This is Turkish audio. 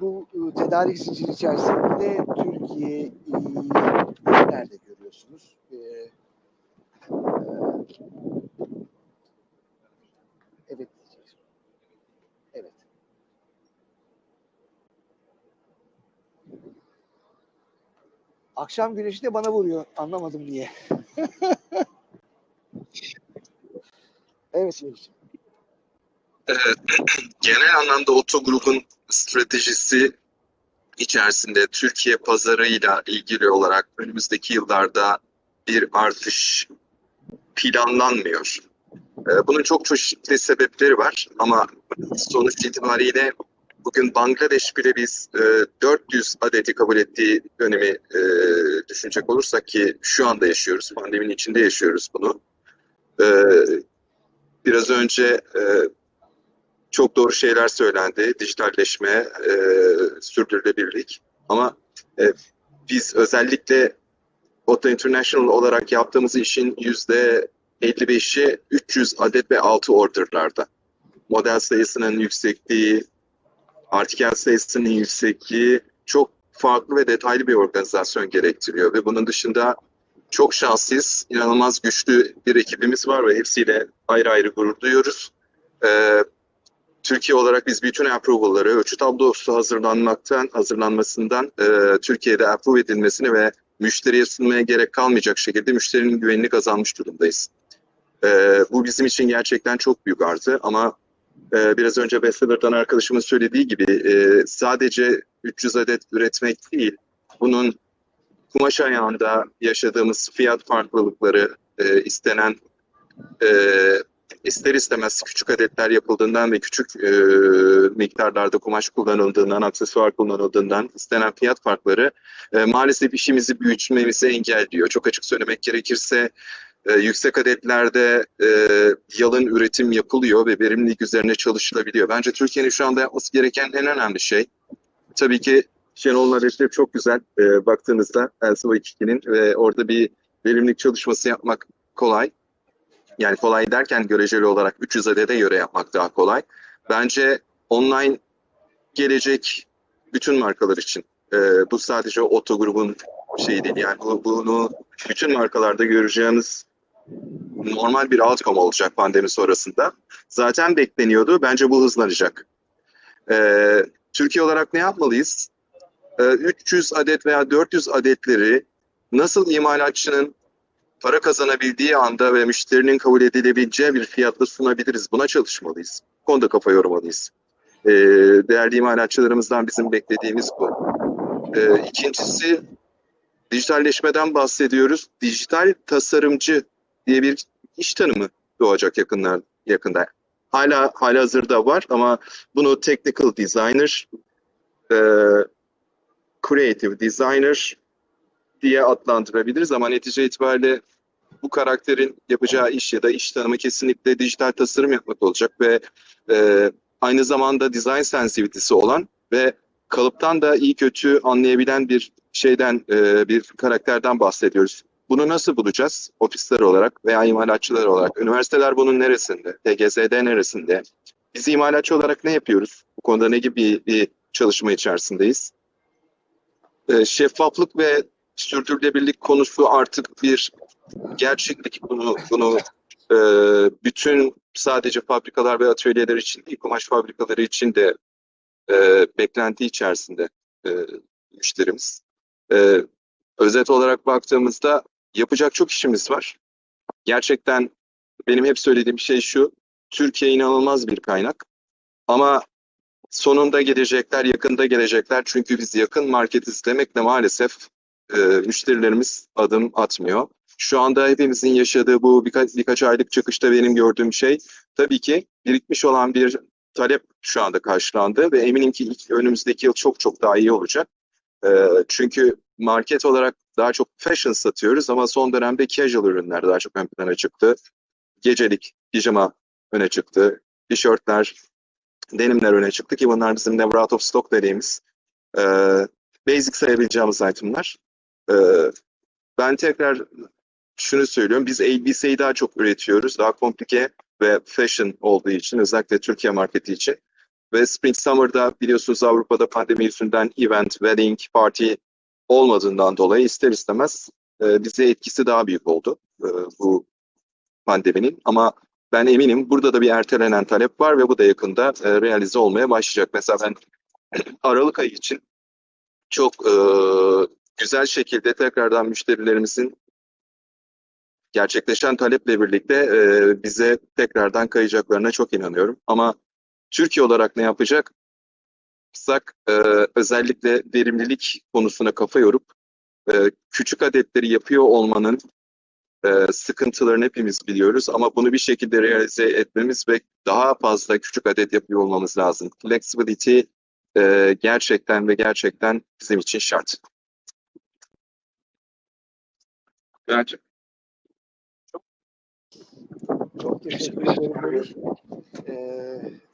bu e, tedarik zinciri içerisinde Türkiye'yi nerede görüyorsunuz? E, e, evet. Evet. Akşam güneşi de bana vuruyor. Anlamadım niye. evet. Ee, genel anlamda otogrupun stratejisi içerisinde Türkiye pazarıyla ilgili olarak önümüzdeki yıllarda bir artış planlanmıyor. Ee, bunun çok çeşitli sebepleri var ama sonuç itibariyle bugün Bangladeş bile biz e, 400 adeti kabul ettiği dönemi e, düşünecek olursak ki şu anda yaşıyoruz, pandeminin içinde yaşıyoruz bunu. Ee, biraz önce e, çok doğru şeyler söylendi. Dijitalleşme, e, sürdürülebilirlik. Ama e, biz özellikle Otto International olarak yaptığımız işin yüzde 55'i 300 adet ve altı orderlarda. Model sayısının yüksekliği, artikel sayısının yüksekliği çok farklı ve detaylı bir organizasyon gerektiriyor ve bunun dışında çok şanslıyız, inanılmaz güçlü bir ekibimiz var ve hepsiyle ayrı ayrı gurur duyuyoruz. Ee, Türkiye olarak biz bütün approval'ları, ölçü tablosu hazırlanmaktan, hazırlanmasından e, Türkiye'de approve edilmesini ve müşteriye sunmaya gerek kalmayacak şekilde müşterinin güvenini kazanmış durumdayız. E, bu bizim için gerçekten çok büyük artı ama e, biraz önce bestseller'dan arkadaşımın söylediği gibi e, sadece 300 adet üretmek değil, bunun kumaş ayağında yaşadığımız fiyat farklılıkları, e, istenen e, ister istemez küçük adetler yapıldığından ve küçük e, miktarlarda kumaş kullanıldığından, aksesuar kullanıldığından istenen fiyat farkları e, maalesef işimizi büyütmemizi engelliyor. Çok açık söylemek gerekirse e, yüksek adetlerde e, yalın üretim yapılıyor ve verimlilik üzerine çalışılabiliyor. Bence Türkiye'nin şu anda yapması gereken en önemli şey tabii ki Şenol'un adetleri çok güzel e, baktığınızda Elsevier 2'nin ve orada bir verimlilik çalışması yapmak kolay. Yani kolay derken göreceli olarak 300 adede göre yapmak daha kolay. Bence online gelecek bütün markalar için. E, bu sadece Otto grubun şeyi değil. Yani bu, bunu bütün markalarda göreceğimiz normal bir outcome olacak pandemi sonrasında. Zaten bekleniyordu. Bence bu hızlanacak. E, Türkiye olarak ne yapmalıyız? E, 300 adet veya 400 adetleri nasıl imalatçının para kazanabildiği anda ve müşterinin kabul edilebileceği bir fiyatla sunabiliriz. Buna çalışmalıyız. Konuda kafa yormalıyız. Ee, değerli imalatçılarımızdan bizim beklediğimiz bu. Ee, ikincisi dijitalleşmeden bahsediyoruz. Dijital tasarımcı diye bir iş tanımı doğacak yakınlar yakında. Hala hala hazırda var ama bunu technical designer, e, creative designer diye adlandırabiliriz ama netice itibariyle bu karakterin yapacağı iş ya da iş tanımı kesinlikle dijital tasarım yapmak olacak ve e, aynı zamanda design sensitivity'si olan ve kalıptan da iyi kötü anlayabilen bir şeyden e, bir karakterden bahsediyoruz. Bunu nasıl bulacağız? Ofisler olarak veya imalatçılar olarak. Üniversiteler bunun neresinde? TGS'de neresinde? Biz imalatçı olarak ne yapıyoruz? Bu konuda ne gibi bir, çalışma içerisindeyiz? E, şeffaflık ve sürdürülebilirlik konusu artık bir gerçeklik. Bunu bunu e, bütün sadece fabrikalar ve atölyeler için değil, kumaş fabrikaları için de e, beklenti içerisinde e, müşterimiz. E, özet olarak baktığımızda yapacak çok işimiz var. Gerçekten benim hep söylediğim şey şu, Türkiye inanılmaz bir kaynak. Ama sonunda gelecekler, yakında gelecekler. Çünkü biz yakın market izlemekle maalesef e, müşterilerimiz adım atmıyor. Şu anda hepimizin yaşadığı bu birkaç, birkaç aylık çıkışta benim gördüğüm şey tabii ki birikmiş olan bir talep şu anda karşılandı ve eminim ki önümüzdeki yıl çok çok daha iyi olacak. E, çünkü market olarak daha çok fashion satıyoruz ama son dönemde casual ürünler daha çok ön plana çıktı. Gecelik, pijama öne çıktı. Tişörtler, denimler öne çıktı ki bunlar bizim never out of stock dediğimiz e, basic sayabileceğimiz itemler. E, ben tekrar şunu söylüyorum. Biz elbiseyi daha çok üretiyoruz. Daha komplike ve fashion olduğu için özellikle Türkiye marketi için. Ve Spring Summer'da biliyorsunuz Avrupa'da pandemi yüzünden event, wedding, party olmadığından dolayı ister istemez e, bize etkisi daha büyük oldu e, bu pandeminin. Ama ben eminim burada da bir ertelenen talep var ve bu da yakında e, realize olmaya başlayacak. Mesela ben Aralık ayı için çok e, güzel şekilde tekrardan müşterilerimizin gerçekleşen taleple birlikte e, bize tekrardan kayacaklarına çok inanıyorum. Ama Türkiye olarak ne yapacak? e, özellikle verimlilik konusuna kafa yorup e, küçük adetleri yapıyor olmanın e, sıkıntılarını hepimiz biliyoruz ama bunu bir şekilde realize etmemiz ve daha fazla küçük adet yapıyor olmamız lazım. Flexibility e, gerçekten ve gerçekten bizim için şart. Bence. Çok teşekkür ederim. Ee,